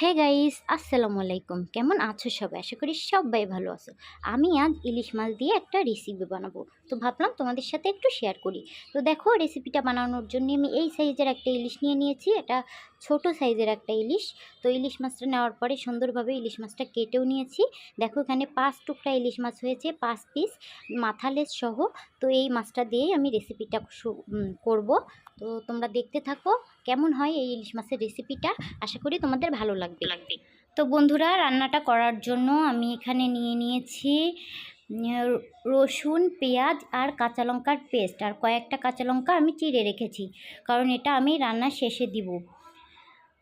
Hey guys আসসালামু আলাইকুম। কেমন আছো সবাই? আশা করি সবাই ভালো আছো। আমি আজ ইলিশ মাছ দিয়ে একটা রেসিপি বানাবো। তো ভাবলাম তোমাদের সাথে একটু শেয়ার করি। তো দেখো রেসিপিটা বানানোর জন্য আমি এই সাইজের একটা ইলিশ নিয়ে নিয়েছি, এটা ছোট সাইজের একটা ইলিশ। তো ইলিশ মাছটা নেওয়ার পরে সুন্দরভাবে ইলিশ মাছটা কেটেও নিয়েছি। দেখো এখানে পাঁচ টুকরা ইলিশ মাছ হয়েছে, পাঁচ পিস মাথা লেজ সহ। তো এই মাছটা দিয়েই আমি রেসিপিটা করব। তো তোমরা দেখতে থাকো কেমন হয় এই ইলিশ মাছের রেসিপিটা আশা করি তোমাদের ভালো লাগবে। লাগবে। তো বন্ধুরা রান্নাটা করার জন্য আমি এখানে নিয়ে নিয়েছি রসুন পেঁয়াজ আর কাঁচা লঙ্কার পেস্ট আর কয়েকটা কাঁচা লঙ্কা আমি চিড়ে রেখেছি কারণ এটা আমি রান্না শেষে দিব।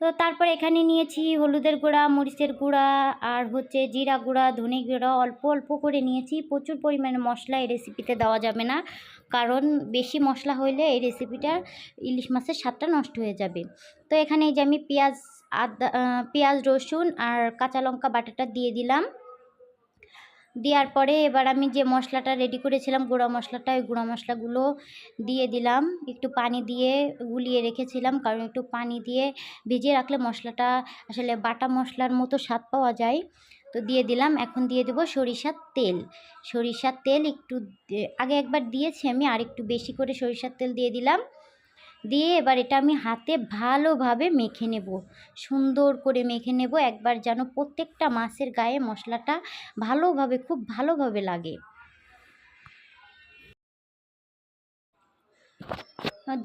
তো তারপর এখানে নিয়েছি হলুদের গুঁড়া, মরিচের গুঁড়া আর হচ্ছে জিরা গুঁড়া, ধনে গুঁড়া, অল্প অল্প করে নিয়েছি। প্রচুর পরিমাণে মশলা এই রেসিপিতে দেওয়া যাবে না। কারণ বেশি মশলা হইলে এই রেসিপিটার ইলিশ মাছের স্বাদটা নষ্ট হয়ে যাবে। তো এখানে এই যে আমি পেঁয়াজ, আদা পেঁয়াজ, রসুন আর কাঁচা লঙ্কা বাটাটা দিয়ে দিলাম। দেওয়ার পরে এবার আমি যে মশলাটা রেডি করেছিলাম, গুঁড়া মশলাটা, ওই গুঁড়া মশলাগুলো দিয়ে দিলাম। একটু পানি দিয়ে গুলিয়ে রেখেছিলাম, কারণ একটু পানি দিয়ে ভিজিয়ে রাখলে মশলাটা আসলে বাটা মশলার মতো স্বাদ পাওয়া যায়। তো দিয়ে দিলাম, এখন দিয়ে দেবো সরিষার তেল। সরিষার তেল একটু আগে একবার দিয়েছি আমি আর একটু বেশি করে সরিষার তেল দিয়ে দিলাম। দিয়ে এবার এটা আমি হাতে ভালোভাবে মেখে নেব। সুন্দর করে মেখে নেব। একবার যেন প্রত্যেকটা মাছের গায়ে মশলাটা ভালোভাবে, খুব ভালোভাবে লাগে।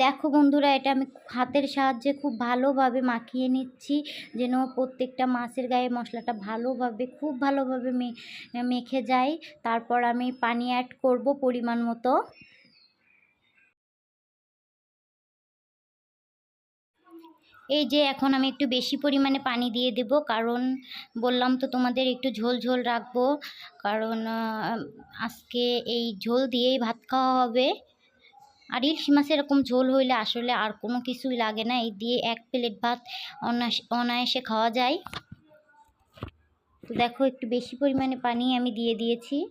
দেখো বন্ধুরা, এটা আমি হাতের সাহায্যে খুব ভালোভাবে মাখিয়ে নিচ্ছি, যেন প্রত্যেকটা মাছের গায়ে মশলাটা ভালোভাবে, খুব ভালোভাবে মেখে যায়। তারপর আমি পানি অ্যাড করব পরিমাণ মতো। এই যে এখন আমি একটু বেশি পরিমাণে পানি দিয়ে দেব, কারণ বললাম তো তোমাদের একটু ঝোল ঝোল রাখব, কারণ আজকে এই ঝোল দিয়েই ভাত খাওয়া হবে। আর ইলিশ মাছ এরকম ঝোল হইলে আসলে আর কোনো কিছুই লাগে না, এই দিয়ে এক প্লেট ভাত অনায়াস- খাওয়া যায়। তো দেখো একটু বেশি পরিমাণে পানি আমি দিয়ে দিয়েছি।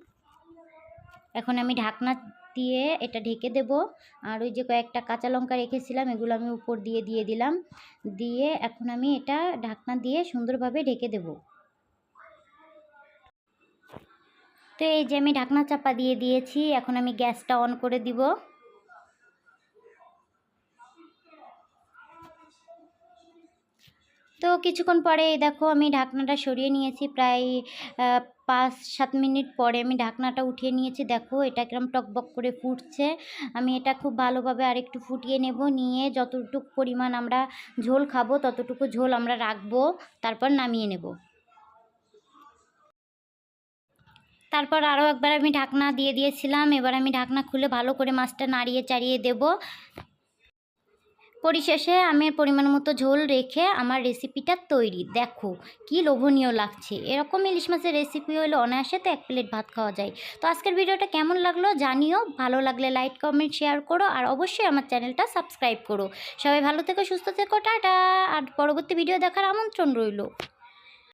এখন আমি ঢাকনা দিয়ে এটা ঢেকে দেব। আর ওই যে কয়েকটা কাঁচা লঙ্কা রেখেছিলাম, এগুলো আমি উপর দিয়ে দিয়ে দিলাম। দিয়ে এখন আমি এটা ঢাকনা দিয়ে সুন্দরভাবে ঢেকে দেব। তো এই যে আমি ঢাকনা চাপা দিয়ে দিয়েছি, এখন আমি গ্যাসটা অন করে দিব। তো কিছুক্ষণ পরে দেখো আমি ঢাকনাটা সরিয়ে নিয়েছি, প্রায় পাঁচ, সাত মিনিট পরে আমি ঢাকনাটা উঠিয়ে নিয়েছি। দেখো এটা কিরম টকবক করে ফুটছে। আমি এটা খুব ভালোভাবে আরেকটু ফুটিয়ে নেব, নিয়ে যতটুকু পরিমাণ আমরা ঝোল খাব, ততটুকু ঝোল আমরা রাখব, তারপর নামিয়ে নেব। তারপর আরও একবার আমি ঢাকনা দিয়ে দিয়েছিলাম। এবার আমি ঢাকনা খুলে ভালো করে মাছটা নাড়িয়ে চাড়িয়ে দেব। পরিশেষে আমি পরিমাণ মতো ঝোল রেখে আমার রেসিপিটা তৈরি। দেখো, কি লোভনীয় লাগছে। এরকম ইলিশ মাছের রেসিপি হলে অনায়াসে তো এক প্লেট ভাত খাওয়া যায়। তো আজকের ভিডিওটা কেমন লাগল জানিও। ভালো লাগলে লাইক কমেন্ট শেয়ার করো আর অবশ্যই আমার চ্যানেলটা সাবস্ক্রাইব করো। সবাই ভালো থেকো, সুস্থ থেকো, টাটা। আর পরবর্তী ভিডিও দেখার আমন্ত্রণ রইল।